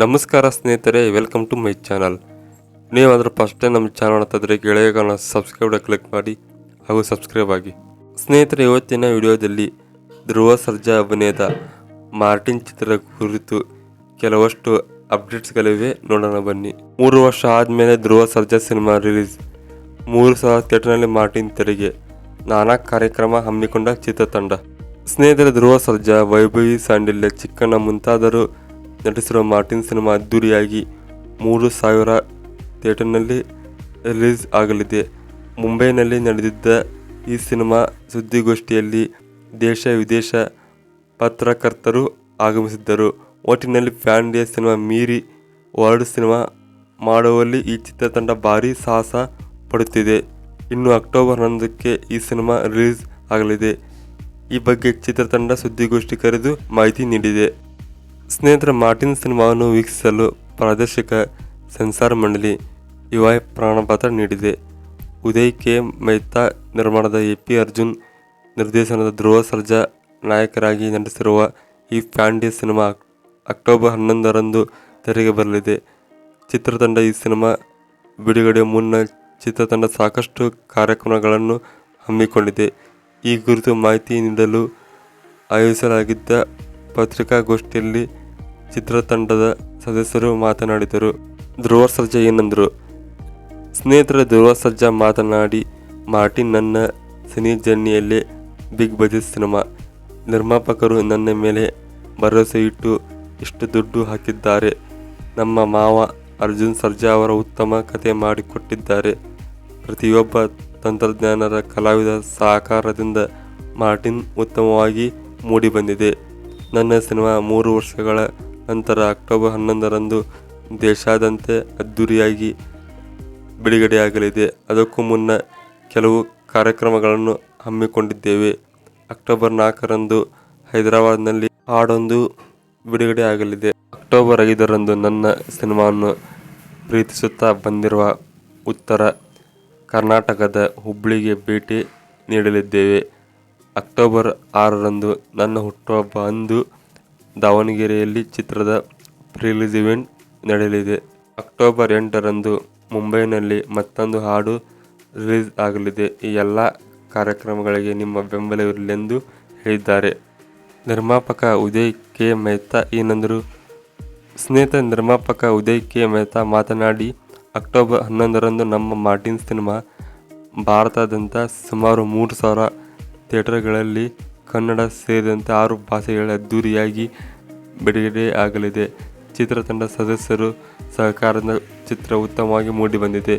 ನಮಸ್ಕಾರ ಸ್ನೇಹಿತರೆ welcome to my channel ನೀವಾದರೂ ಫಸ್ಟ್ ಟೈಮ್ ನಮ್ಮ ಚಾನಲ್ ನೋಡ್ತಿದ್ರೆ ಗೆಳೆಯಗಳನ್ನ ಸಬ್ಸ್ಕ್ರೈಬ್ ಕ್ಲಿಕ್ ಮಾಡಿ ಹಾಗೂ ಸಬ್ಸ್ಕ್ರೈಬ್ ಆಗಿ. ಸ್ನೇಹಿತರೆ, ಇವತ್ತಿನ ವಿಡಿಯೋದಲ್ಲಿ ಧ್ರುವ ಸರ್ಜಾ ಅಭಿನಯದ ಮಾರ್ಟಿನ್ ಚಿತ್ರದ ಕುರಿತು ಕೆಲವಷ್ಟು ಅಪ್ಡೇಟ್ಸ್ಗಳಿವೆ ನೋಡೋಣ ಬನ್ನಿ. ಮೂರು ವರ್ಷ ಆದಮೇಲೆ ಧ್ರುವ ಸರ್ಜಾ ಸಿನಿಮಾ ರಿಲೀಸ್ ಮೂರು ಸಾವಿರ ಥಿಯೇಟರ್ನಲ್ಲಿ ಮಾರ್ಟಿನ್ ತೆರಿಗೆ ನಾನಾ ಕಾರ್ಯಕ್ರಮ ಹಮ್ಮಿಕೊಂಡ ಚಿತ್ರತಂಡ. ಸ್ನೇಹಿತರೆ, ಧ್ರುವ ಸರ್ಜಾ, ವೈಭವಿ, ಸಾಂಡಿಲ್ಯ, ಚಿಕ್ಕಣ್ಣ ಮುಂತಾದರು ನಟಿಸಿರುವ ಮಾರ್ಟಿನ್ ಸಿನಿಮಾ ಅದ್ದೂರಿಯಾಗಿ ಮೂರು ಸಾವಿರ ಥಿಯೇಟರ್ನಲ್ಲಿ ರಿಲೀಸ್ ಆಗಲಿದೆ. ಮುಂಬೈನಲ್ಲಿ ನಡೆದಿದ್ದ ಈ ಸಿನಿಮಾ ಸುದ್ದಿಗೋಷ್ಠಿಯಲ್ಲಿ ದೇಶ ವಿದೇಶ ಪತ್ರಕರ್ತರು ಆಗಮಿಸಿದ್ದರು. ಒಟ್ಟಿನಲ್ಲಿ ಫ್ಯಾನ್ ಸಿನಿಮಾ ಮೀರಿ ವರ್ಲ್ಡ್ ಸಿನಿಮಾ ಮಾಡುವಲ್ಲಿ ಈ ಚಿತ್ರತಂಡ ಭಾರೀ ಸಾಹಸ ಪಡುತ್ತಿದೆ. ಇನ್ನು ಅಕ್ಟೋಬರ್ ಹನ್ನೊಂದಕ್ಕೆ ಈ ಸಿನಿಮಾ ರಿಲೀಸ್ ಆಗಲಿದೆ. ಈ ಬಗ್ಗೆ ಚಿತ್ರತಂಡ ಸುದ್ದಿಗೋಷ್ಠಿ ಕರೆದು ಮಾಹಿತಿ ನೀಡಿದೆ. ಸ್ನೇಹಿತರ, ಮಾರ್ಟಿನ್ ಸಿನಿಮಾವನ್ನು ವೀಕ್ಷಿಸಲು ಪ್ರಾದೇಶಿಕ ಸೆನ್ಸಾರ್ ಮಂಡಳಿ ಯುವಾಯ್ ಪ್ರಮಾಣಪತ್ರ ನೀಡಿದೆ. ಉದಯ್ ಕೆ. ಮೈತಾ ನಿರ್ಮಾಣದ ಎ ಪಿ ಅರ್ಜುನ್ ನಿರ್ದೇಶನದ ಧ್ರುವ ಸರ್ಜಾ ನಾಯಕರಾಗಿ ನಟಿಸಿರುವ ಈ ಫ್ಯಾಂಡಿ ಸಿನಿಮಾ ಅಕ್ಟೋಬರ್ ಹನ್ನೊಂದರಂದು ತೆರೆಗೆ ಬರಲಿದೆ. ಚಿತ್ರತಂಡ ಈ ಸಿನಿಮಾ ಬಿಡುಗಡೆ ಮುನ್ನ ಚಿತ್ರತಂಡ ಸಾಕಷ್ಟು ಕಾರ್ಯಕ್ರಮಗಳನ್ನು ಹಮ್ಮಿಕೊಂಡಿದೆ. ಈ ಕುರಿತು ಮಾಹಿತಿ ನೀಡಲು ಆಯೋಜಿಸಲಾಗಿದ್ದ ಪತ್ರಿಕಾಗೋಷ್ಠಿಯಲ್ಲಿ ಚಿತ್ರತಂಡದ ಸದಸ್ಯರು ಮಾತನಾಡಿದರು. ಧ್ರುವ ಸರ್ಜಾ ಏನಂದರು? ಸ್ನೇಹಿತರ ಧ್ರುವ ಸರ್ಜಾ ಮಾತನಾಡಿ, ಮಾರ್ಟಿನ್ ನನ್ನ ಸಿನಿ ಜರ್ನಿಯಲ್ಲೇ ಬಿಗ್ ಬಜೆಟ್ ಸಿನಿಮಾ. ನಿರ್ಮಾಪಕರು ನನ್ನ ಮೇಲೆ ಭರವಸೆ ಇಟ್ಟು ಇಷ್ಟು ದುಡ್ಡು ಹಾಕಿದ್ದಾರೆ. ನಮ್ಮ ಮಾವ ಅರ್ಜುನ್ ಸರ್ಜಾ ಅವರ ಉತ್ತಮ ಕತೆ ಮಾಡಿಕೊಟ್ಟಿದ್ದಾರೆ. ಪ್ರತಿಯೊಬ್ಬ ತಂತ್ರಜ್ಞಾನರ ಕಲಾವಿದ ಸಹಕಾರದಿಂದ ಮಾರ್ಟಿನ್ ಉತ್ತಮವಾಗಿ ಮೂಡಿಬಂದಿದೆ. ನನ್ನ ಸಿನಿಮಾ ಮೂರು ವರ್ಷಗಳ ನಂತರ ಅಕ್ಟೋಬರ್ ಹನ್ನೊಂದರಂದು ದೇಶಾದ್ಯಂತ ಅದ್ದೂರಿಯಾಗಿ ಬಿಡುಗಡೆಯಾಗಲಿದೆ. ಅದಕ್ಕೂ ಮುನ್ನ ಕೆಲವು ಕಾರ್ಯಕ್ರಮಗಳನ್ನು ಹಮ್ಮಿಕೊಂಡಿದ್ದೇವೆ. ಅಕ್ಟೋಬರ್ ನಾಲ್ಕರಂದು ಹೈದರಾಬಾದ್ನಲ್ಲಿ ಹಾಡೊಂದು ಬಿಡುಗಡೆ ಆಗಲಿದೆ ಅಕ್ಟೋಬರ್ ಐದರಂದು ನನ್ನ ಸಿನಿಮಾವನ್ನು ಪ್ರೀತಿಸುತ್ತಾ ಬಂದಿರುವ ಉತ್ತರ ಕರ್ನಾಟಕದ ಹುಬ್ಬಳ್ಳಿಗೆ ಭೇಟಿ ನೀಡಲಿದ್ದೇವೆ. ಅಕ್ಟೋಬರ್ ಆರರಂದು ನನ್ನ ಹುಟ್ಟುಹಬ್ಬ ಅಂದು ದಾವಣಗೆರೆಯಲ್ಲಿ ಚಿತ್ರದ ಪ್ರಿಲೀಸ್ ಇವೆಂಟ್ ನಡೆಯಲಿದೆ. ಅಕ್ಟೋಬರ್ ಎಂಟರಂದು ಮುಂಬೈನಲ್ಲಿ ಮತ್ತೊಂದು ಹಾಡು ರಿಲೀಸ್ ಆಗಲಿದೆ. ಈ ಎಲ್ಲ ಕಾರ್ಯಕ್ರಮಗಳಿಗೆ ನಿಮ್ಮ ಬೆಂಬಲವಿರಲೆಂದು ಹೇಳಿದ್ದಾರೆ. ನಿರ್ಮಾಪಕ ಉದಯ್ ಕೆ. ಮೆಹ್ತಾ ಏನಂದರು ಸ್ನೇಹಿತ ನಿರ್ಮಾಪಕ ಉದಯ್ ಕೆ. ಮೆಹ್ತಾ ಮಾತನಾಡಿ, ಅಕ್ಟೋಬರ್ ಹನ್ನೊಂದರಂದು ನಮ್ಮ ಮಾರ್ಟಿನ್ ಸಿನಿಮಾ ಭಾರತಾದ್ಯಂತ ಸುಮಾರು ಮೂರು ಸಾವಿರ ಥಿಯೇಟರ್ಗಳಲ್ಲಿ ಕನ್ನಡ ಸೇರಿದಂತೆ ಆರು ಭಾಷೆಗಳ ಅದ್ದೂರಿಯಾಗಿ ಬಿಡುಗಡೆ ಆಗಲಿದೆ. ಚಿತ್ರತಂಡ ಸದಸ್ಯರು ಸಹಕಾರದ ಚಿತ್ರ ಉತ್ತಮವಾಗಿ ಮೂಡಿಬಂದಿದೆ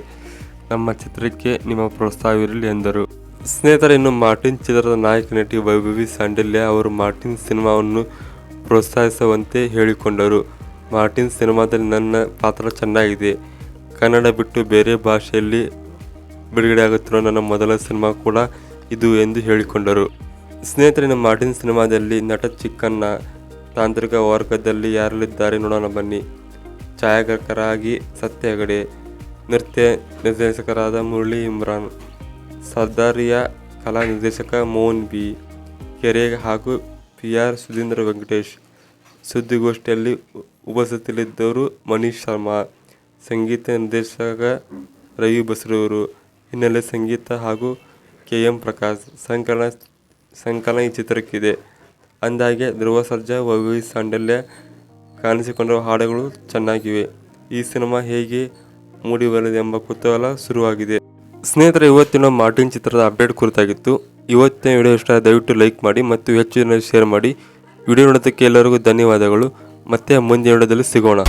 ನಮ್ಮ ಚಿತ್ರಕ್ಕೆ ನಿಮ್ಮ ಪ್ರೋತ್ಸಾಹವಿರಲಿ ಎಂದರು. ಸ್ನೇಹಿತರೆ, ಇನ್ನು ಮಾರ್ಟಿನ್ ಚಿತ್ರದ ನಾಯಕ ನಟಿ ವೈಭವಿ ಸಾಂಡಲ್ಯ ಅವರು ಮಾರ್ಟಿನ್ ಸಿನಿಮಾವನ್ನು ಪ್ರೋತ್ಸಾಹಿಸುವಂತೆ ಹೇಳಿಕೊಂಡರು. ಮಾರ್ಟಿನ್ ಸಿನಿಮಾದಲ್ಲಿ ನನ್ನ ಪಾತ್ರ ಚೆನ್ನಾಗಿದೆ. ಕನ್ನಡ ಬಿಟ್ಟು ಬೇರೆ ಭಾಷೆಯಲ್ಲಿ ಬಿಡುಗಡೆಯಾಗುತ್ತಿರುವ ನನ್ನ ಮೊದಲ ಸಿನಿಮಾ ಕೂಡ ಇದು ಎಂದು ಹೇಳಿಕೊಂಡರು. ಸ್ನೇಹಿತರಿನ ಮಾರ್ಟಿನ್ ಸಿನಿಮಾದಲ್ಲಿ ನಟ ಚಿಕ್ಕಣ್ಣ ತಾಂತ್ರಿಕ ವರ್ಗದಲ್ಲಿ ಯಾರಲ್ಲಿದ್ದಾರೆ ನೋಡೋಣ ಬನ್ನಿ. ಛಾಯಾಗ್ರಾಹಕರಾಗಿ ಸತ್ಯ ಹೆಗಡೆ, ನೃತ್ಯ ನಿರ್ದೇಶಕರಾದ ಮುರಳಿ ಇಮ್ರಾನ್, ಸರ್ದಾರಿಯ ಕಲಾ ನಿರ್ದೇಶಕ ಮೋಹನ್ ಬಿ, ಕೆರೆ ಹಾಗೂ ಪಿ ಆರ್ ಸುಧೀಂದ್ರ ವೆಂಕಟೇಶ್. ಸುದ್ದಿಗೋಷ್ಠಿಯಲ್ಲಿ ಉಪಸ್ಥಿತಿಯಲ್ಲಿದ್ದವರು ಮನೀಶ್ ಶರ್ಮಾ, ಸಂಗೀತ ನಿರ್ದೇಶಕ ರವಿ ಬಸ್ರೂರು. ಹಿನ್ನೆಲೆ ಸಂಗೀತ ಹಾಗೂ ಕೆ ಎಂ ಪ್ರಕಾಶ್, ಸಂಕಲನ ಸಂಕಲನ ಈ ಚಿತ್ರಕ್ಕಿದೆ. ಅಂದಾಗೆ ಧ್ರುವ ಸರ್ಜಾ ವೈಭವಿ ಸಾಂಡಲ್ಯ ಕಾಣಿಸಿಕೊಂಡಿರುವ ಹಾಡುಗಳು ಚೆನ್ನಾಗಿವೆ. ಈ ಸಿನಿಮಾ ಹೇಗೆ ಮೂಡಿಬರಲಿದೆ ಎಂಬ ಕುತೂಹಲ ಶುರುವಾಗಿದೆ. ಸ್ನೇಹಿತರೆ, ಇವತ್ತಿನ ಮಾರ್ಟಿನ್ ಚಿತ್ರದ ಅಪ್ಡೇಟ್ ಕುರಿತಾಗಿತ್ತು. ಇವತ್ತಿನ ವಿಡಿಯೋ ಇಷ್ಟ ದಯವಿಟ್ಟು ಲೈಕ್ ಮಾಡಿ ಮತ್ತು ಹೆಚ್ಚು ಜನ ಶೇರ್ ಮಾಡಿ. ವಿಡಿಯೋ ನೋಡೋದಕ್ಕೆ ಎಲ್ಲರಿಗೂ ಧನ್ಯವಾದಗಳು. ಮತ್ತೆ ಮುಂದಿನ ವಿಡಿಯೋದಲ್ಲಿ ಸಿಗೋಣ.